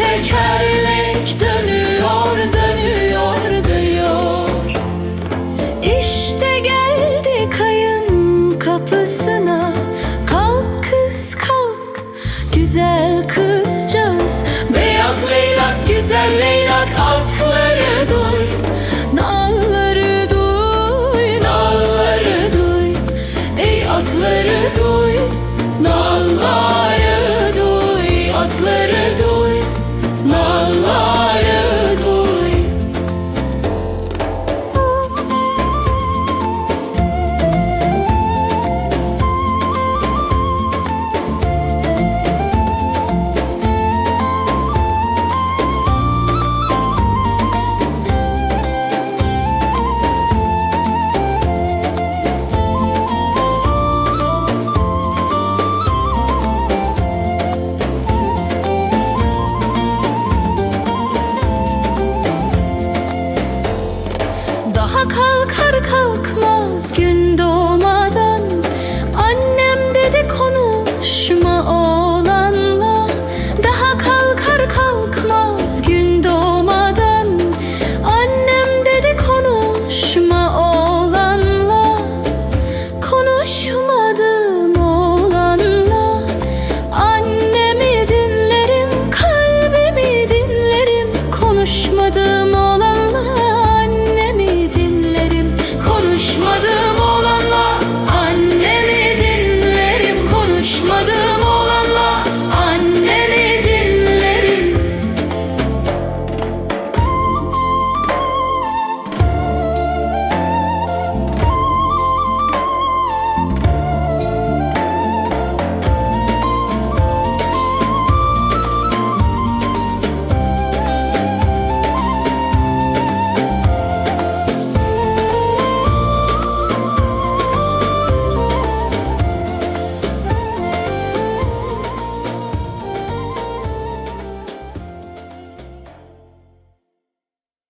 tekerlek dönüyor dönüyor dönüyor. İşte geldi kayın kapısına. Kalk kız kalk. Güzel kızcağız. Beyaz leylak güzel leylak atları duy. Nalları duy nalları duy. Ey atları duy nalları